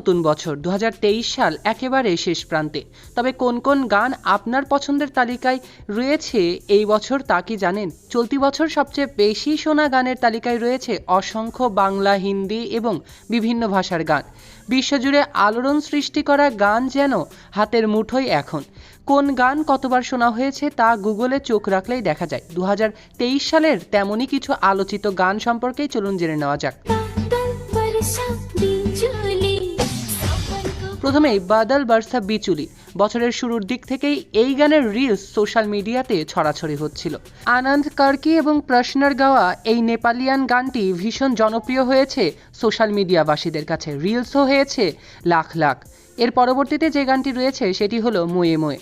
নতুন বছর। দু হাজার তেইশ সাল একেবারে শেষ প্রান্তে। তবে কোন কোন গান আপনার পছন্দের তালিকায় রয়েছে এই বছর তা কি জানেন? চলতি বছর সবচেয়ে বেশি শোনা গানের তালিকায় রয়েছে অসংখ্য বাংলা, হিন্দি এবং বিভিন্ন ভাষার গান। বিশ্বজুড়ে আলোড়ন সৃষ্টি করা গান যেন হাতের মুঠোয় এখন। কোন গান কতবার শোনা হয়েছে তা গুগলে চোখ রাখলেই দেখা যায়। দু হাজার তেইশ সালের তেমনই কিছু আলোচিত গান সম্পর্কেই চলুন জেনে নেওয়া যাক। প্রথমেই বাদল বার্সা বিচুলি। বছরের শুরুর দিক থেকেই এই গানের রিলস সোশ্যাল মিডিয়াতে ছড়াছড়ি হচ্ছিল। আনন্দ কার্কি এবং প্রশ্নের গাওয়া এই নেপালিয়ান গানটি ভীষণ জনপ্রিয় হয়েছে সোশ্যাল মিডিয়াবাসীদের কাছে। রিলসও হয়েছে লাখ লাখ। এর পরবর্তীতে যে গানটি রয়েছে সেটি হলো মোয়ে মোয়ে।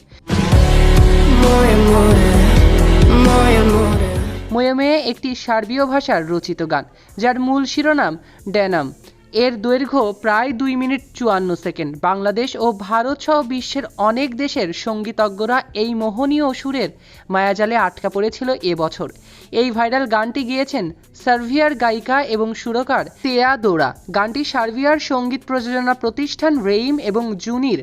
মোয়ে মোয়ে একটি সার্বীয় ভাষার রচিত গান যার মূল শিরোনাম ড্যানাম। এর দৈর্ঘ্য প্রায় দুই মিনিট চুয়ান্ন সেকেন্ড। বাংলাদেশ ও ভারত সহ বিশ্বের অনেক দেশের সঙ্গীতজ্ঞরা এই মোহনীয় সুরের মায়াজালে আটকা পড়েছিল এবছর এই ভাইরাল গানটি গিয়েছেন সার্ভিয়ার গায়িকা এবং সুরকার তেয়া দোরা। গানটি সার্বিয়ার সংগীত প্রযোজনা প্রতিষ্ঠান রেইম এবং জুনির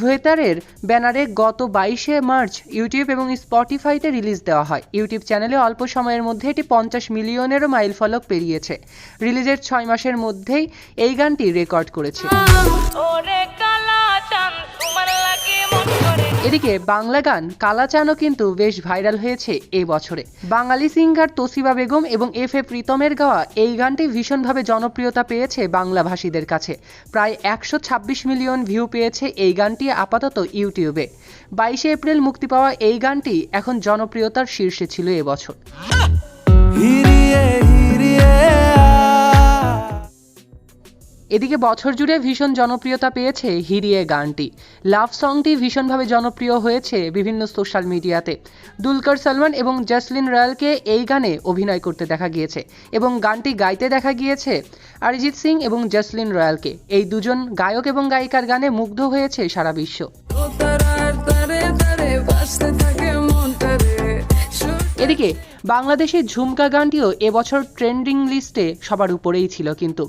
ভেতারের ব্যানারে গত বাইশে মার্চ ইউটিউব এবং স্পটিফাইতে রিলিজ দেওয়া হয়। ইউটিউব চ্যানেলে অল্প সময়ের মধ্যে এটি পঞ্চাশ মিলিয়নেরও মাইল ফলক পেরিয়েছে। রিলিজের ছয় মাসের মধ্যেই এই গানটি রেকর্ড করেছে। এদিকে বাংলা গান কালাচানও কিন্তু বেশ ভাইরাল হয়েছে এ বছরে। বাঙালি সিঙ্গার তোসিবা বেগম এবং এফ এ প্রীতমের গাওয়া এই গানটি ভীষণভাবে জনপ্রিয়তা পেয়েছে বাংলা ভাষীদের কাছে। প্রায় একশো ছাব্বিশ মিলিয়ন ভিউ পেয়েছে এই গানটি আপাতত ইউটিউবে। বাইশে এপ্রিল মুক্তি পাওয়া এই গানটি এখন জনপ্রিয়তার শীর্ষে ছিল এবছর এদিকে বছর জুড়ে ভীষণ জনপ্রিয়তা পেয়েছে হিরিয়ে গানটি। লাভ সংটি ভীষণভাবে জনপ্রিয় হয়েছে বিভিন্ন সোশ্যাল মিডিয়াতে। দুলকর সালমান এবং জাসলিন রয়্যালকে এই গানে অভিনয় করতে দেখা গিয়েছে এবং গানটি গাইতে দেখা গিয়েছে অরিজিৎ সিং এবং জাসলিন রয়্যালকে এই দুজন গায়ক এবং গায়িকার গানে মুগ্ধ হয়েছে সারা বিশ্ব। এদিকে, বাংলাদেশের ঝুমকা গানটিও এবছর ট্রেন্ডিং লিস্টে সবার উপরেই ছিল কিন্তু।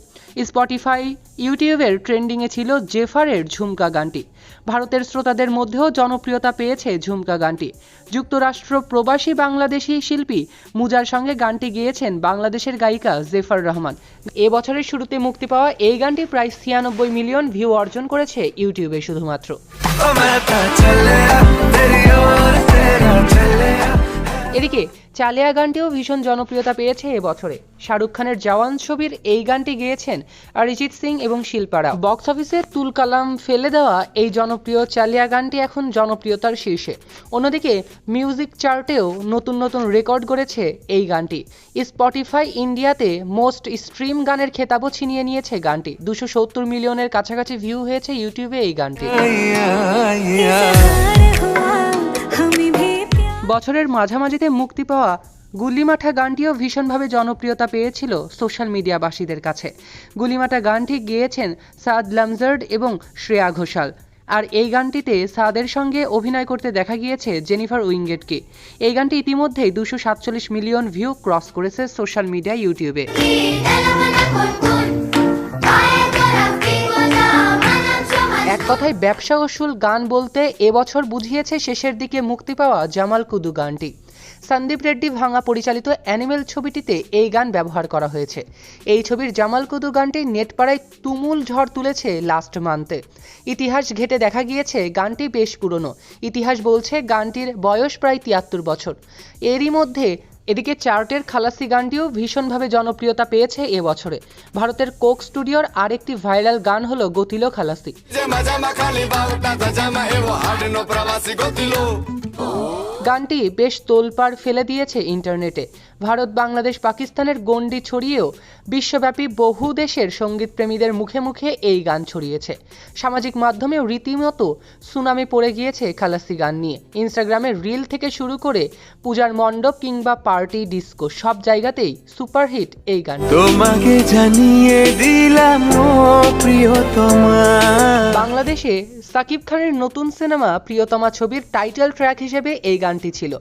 স্পটিফাই, ইউটিউবের ট্রেন্ডিংয়ে ছিল জেফারের ঝুমকা গানটি। ভারতের শ্রোতাদের মধ্যেও জনপ্রিয়তা পেয়েছে ঝুমকা গানটি। যুক্তরাষ্ট্র প্রবাসী বাংলাদেশি শিল্পী মুজার সঙ্গে গানটি গেয়েছেন বাংলাদেশের গায়িকা জেফার রহমান। এবছরের শুরুতে মুক্তি পাওয়া এই গানটি প্রায় ছিয়ানব্বই মিলিয়ন ভিউ অর্জন করেছে ইউটিউবে শুধুমাত্র। এদিকে চালিয়া গানটিও ভীষণ জনপ্রিয়তা পেয়েছে এবছরে। শাহরুখ খানের জওয়ান ছবির এই গানটি গেয়েছেন অরিজিৎ সিং এবং শিল্পারা। বক্স অফিসে তুলকালাম ফেলে দেওয়া এই জনপ্রিয় চালিয়া গানটি এখন জনপ্রিয়তার শীর্ষে। অন্যদিকে মিউজিক চার্টেও নতুন নতুন রেকর্ড করেছে এই গানটি। স্পটিফাই ইন্ডিয়াতে মোস্ট স্ট্রিম গানের খেতাবও ছিনিয়ে নিয়েছে গানটি। দুশো সত্তর মিলিয়নের কাছাকাছি ভিউ হয়েছে ইউটিউবে এই গানটি। বছরের মাঝামাঝিতে মুক্তি পাওয়া গুলিমাঠা গানটিও ভীষণভাবে জনপ্রিয়তা পেয়েছিল সোশ্যাল মিডিয়াবাসীদের কাছে। গুলিমাঠা গানটি গেয়েছেন সাদ লামজার্ড এবং শ্রেয়া ঘোষাল। আর এই গানটিতে সাদের সঙ্গে অভিনয় করতে দেখা গিয়েছে জেনিফার উইঙ্গেটকে। এই গানটি ইতিমধ্যেই দুশো সাতচল্লিশ মিলিয়ন ভিউ ক্রস করেছে সোশ্যাল মিডিয়া ইউটিউবে। কথায় ব্যবসা ওসুল গান বলতে এবছর বুঝিয়েছে শেষের দিকে মুক্তি পাওয়া জামাল কুদু গানটি। সন্দীপ রেড্ডি ভাঙা পরিচালিত অ্যানিমেল ছবিটিতে এই গান ব্যবহার করা হয়েছে। এই ছবির জামাল কুদু গানটি নেটপাড়ায় তুমুল ঝড় তুলেছে লাস্ট মান্থে ইতিহাস ঘেটে দেখা গিয়েছে গানটি বেশ পুরনো। ইতিহাস বলছে গানটির বয়স প্রায় তিয়াত্তর বছর। এরই মধ্যে এদিকে চার্টের খালাসি গানটিও ভীষণভাবে জনপ্রিয়তা পেয়েছে এ বছরে। ভারতের কোক স্টুডিওর আরেকটি ভাইরাল গান হলো গতিলো খালাসি। গানটি বেশ তোলপাড় ফেলে দিয়েছে ইন্টারনেটে। ভারত বাংলাদেশ পাকিস্তানের গণ্ডি ছড়িয়েও বিশ্বব্যাপী বহু দেশের সঙ্গীতপ্রেমীদের মুখে মুখে এই গান ছড়িয়েছে। সামাজিক মাধ্যমেও রীতিমতো সুনামি পড়ে গিয়েছে খালাসি গান নিয়ে। ইনস্টাগ্রামে রিল থেকে শুরু করে পূজার মণ্ডপ কিংবা পার্টি ডিস্কো সব জায়গাতেই সুপারহিট এই গান তোমাকে জানিয়ে দিলাম বাংলাদেশে সাকিব খানের নতুন সিনেমা প্রিয়তমা ছবির টাইটেল ট্র্যাক হিসেবে এই গানটি ছিল।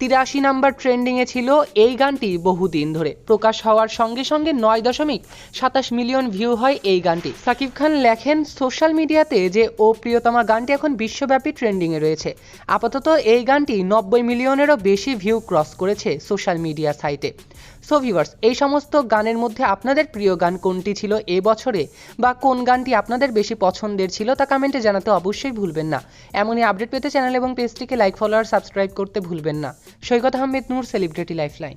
তিরাশি নাম্বার ট্রেন্ডিংয়ে ছিল এই গানটি বহুদিন ধরে। প্রকাশ হওয়ার সঙ্গে সঙ্গে নয় দশমিক সাতাশ মিলিয়ন ভিউ হয় এই গানটি। সাকিব খান লেখেন, সোশ্যাল মিডিয়াতে যে ও প্রিয়তমা গানটি এখন বিশ্বব্যাপী ট্রেন্ডিংয়ে রয়েছে। আপাতত এই গানটি নব্বই মিলিয়নেরও বেশি ভিউ ক্রস করেছে সোশ্যাল মিডিয়া সাইটে সো ভিউয়ার্স এই সমস্ত গানের মধ্যে আপনাদের প্রিয় গান কোনটি ছিল এ বছরে? বা কোন গানটি আপনাদের বেশি পছন্দের ছিল তা কমেন্টে জানাতে অবশ্যই ভুলবেন না। এমনই আপডেট পেতে চ্যানেল এবং পেজটিকে লাইক ফলো আর সাবস্ক্রাইব করতে ভুলবেন না। Saikat Ahmed Noor celebrity lifeline